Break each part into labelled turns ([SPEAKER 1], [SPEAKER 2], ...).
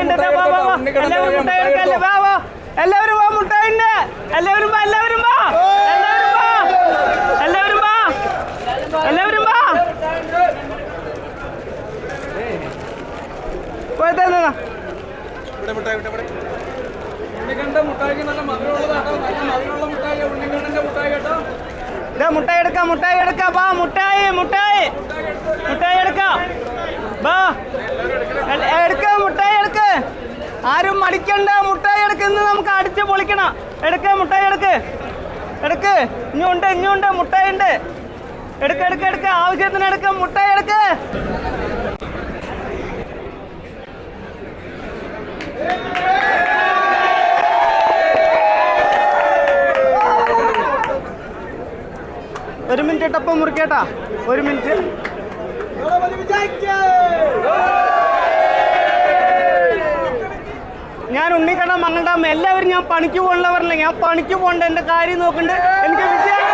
[SPEAKER 1] എല്ലാവരും വാ വാ എല്ലാവരും വാ എല്ലാവരും വാ എല്ലാവരും വാ. എല്ലാവരും വാ.
[SPEAKER 2] മുട്ടായി ഇവിടെ ഇവിടെ മുട്ടായിക്ക് നല്ല മധുരമുള്ളതാട്ടോ നല്ല മധുരമുള്ള മുട്ടായി ഉണ്ണിക്കണ്ണന്റെ മുട്ടായി കേട്ടോ.
[SPEAKER 1] ഇതാ മുട്ടായി എടുക്കാം മുട്ടായി എടുക്കാം. വാ മുട്ടായി മുട്ടായി എടുക്കാം വാ എൽ- എടുക്ക മുട്ടായി എടുക്ക് ആരും മടിക്കണ്ട മുട്ടായി എടുക്കുന്ന നമുക്ക് അടിച്ച് പൊളിക്കണം. എടുക്ക് മുട്ടായി എടുക്ക്. എടുക്ക്. ഇഞ്ഞുണ്ട് ഇഞ്ഞുണ്ട് മുട്ടായി ഉണ്ട് എടുക്ക എടുക്ക എടുക്ക. ആവശ്യത്തിന് എടുക്ക മുട്ടായി എടുക്ക്. ഒരു മിനിറ്റ് ഇട്ടപ്പം മുറിക്കേട്ടാ. ഒരു മിനിറ്റ്. ഞാൻ ഉണ്ണിക്കണ്ണ മങ്ങണ്ടാം എല്ലാവരും ഞാൻ പണിക്ക് പോകണവരല്ല ഞാൻ പണിക്ക് പോകേണ്ട എന്റെ കാര്യം നോക്കുന്നുണ്ട് എനിക്ക് വിജയം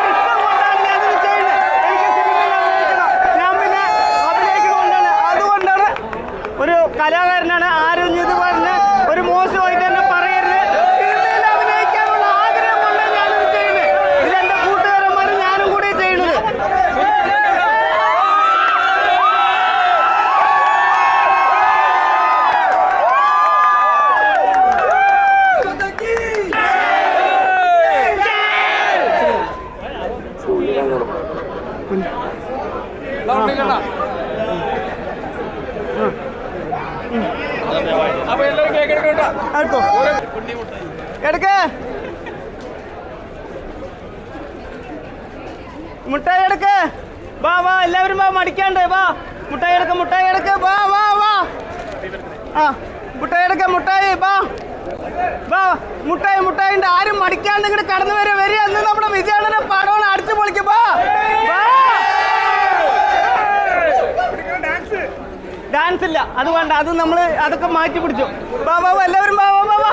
[SPEAKER 1] എടുക്ക് മുട്ടായി എടുക്ക്. വാ വാ എല്ലാവരും വാ മടിക്കാണ്ട് വാ. മുട്ടായി എടുക്ക മുട്ടായി എടുക്ക. വാ വാ വാ. ആ മുട്ടായി എടുക്ക മുട്ടായി വാ. വാ മുട്ടായി മുട്ടായിണ്ട് ആരും മടിക്കാണ്ട് ഇങ്ങോട്ട് കടന്നു വരെ. വരിക എന്ന് നമ്മുടെ വിജയണ്ണനെ പടമാണ് അടിച്ചു പൊളിക്കും വാ. ഇല്ല അത് വേണ്ട അത് നമ്മൾ അതൊക്കെ മാറ്റി പിടിച്ചു. വാ, എല്ലാവരും വാ വാ വാ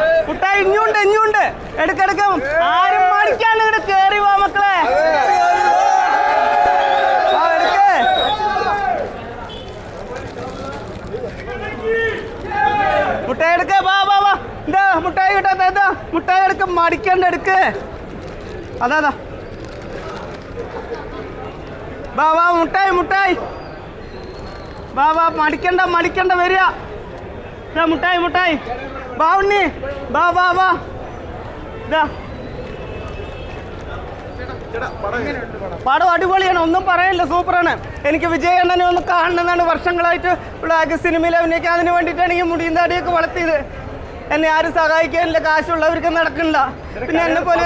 [SPEAKER 1] ഇഞ്ഞുണ്ട് ഇഞ്ഞുണ്ട്. എടുക്കെടുക്കും ആരും മടിക്കാണ്ട് ഇവിടെ കേറി വാ മക്കളെ. മുട്ടായി എടുക്ക വാ വാ വാ. എന്താ മുട്ടായി കിട്ടാത്ത എന്താ മുട്ടായി എടുക്ക മടിക്കണ്ട എടുക്ക്. അതാ. വാ വാ മുട്ടായി മുട്ടായി. വാ വാ മടിക്കണ്ട മടിക്കണ്ട വരിക. മുട്ടായി മുട്ടായി. വാ ഉണ്ണി. വാ വാ വാ. ഇതാ പടം അടിപൊളിയാണ്. ഒന്നും പറയില്ല സൂപ്പറാണ്. എനിക്ക് വിജയ് അണ്ണനെ ഒന്ന് കാണണമെന്നാണ് വർഷങ്ങളായിട്ട് ബ്ലാക്ക് സിനിമയിൽ അഭിനയിക്കാൻ അതിന് വേണ്ടിയിട്ടാണ് ഈ മുടിയും താടിയൊക്കെ വളർത്തിയത്. എന്നെ ആരും സഹായിക്കാനില്ല കാശുള്ളവർക്ക് നടക്കണ്ട പിന്നെ എന്നെ പോലെ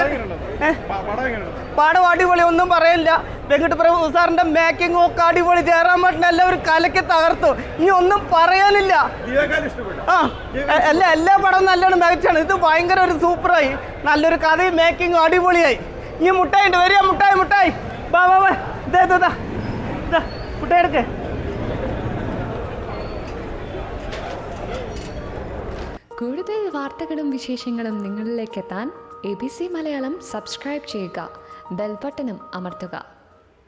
[SPEAKER 1] പടം അടിപൊളി ഒന്നും പറയില്ല വെങ്കട്ട് പ്രഭു സാറിന്റെ മേക്കിംഗ് ഒക്കെ അടിപൊളി. ജയറാം ഭട്ടൻ എല്ലാവരും കലക്കി തകർത്തു. ഇനി ഒന്നും പറയാനില്ല. ആ എ- എല്ലാ എല്ലാ പടവും നല്ലോണം മികച്ചാണ് ഇത് ഭയങ്കര ഒരു സൂപ്പറായി. നല്ലൊരു കഥയും മേക്കിങ്ങും അടിപൊളിയായി. ഇനി മുട്ടായി ഉണ്ട്. വരിക മുട്ടായി മുട്ടായി. വാ വാ വാ. ഇതാ ഇതാ ഇതാ ഇതാ മുട്ടായി എടുക്ക്.
[SPEAKER 3] കൂടുതൽ വാർത്തകളും വിശേഷങ്ങളും നിങ്ങളിലേക്ക് എത്താൻ A B C Malayalam subscribe ചെയ്യുക. ബെൽബട്ടനും അമർത്തുക.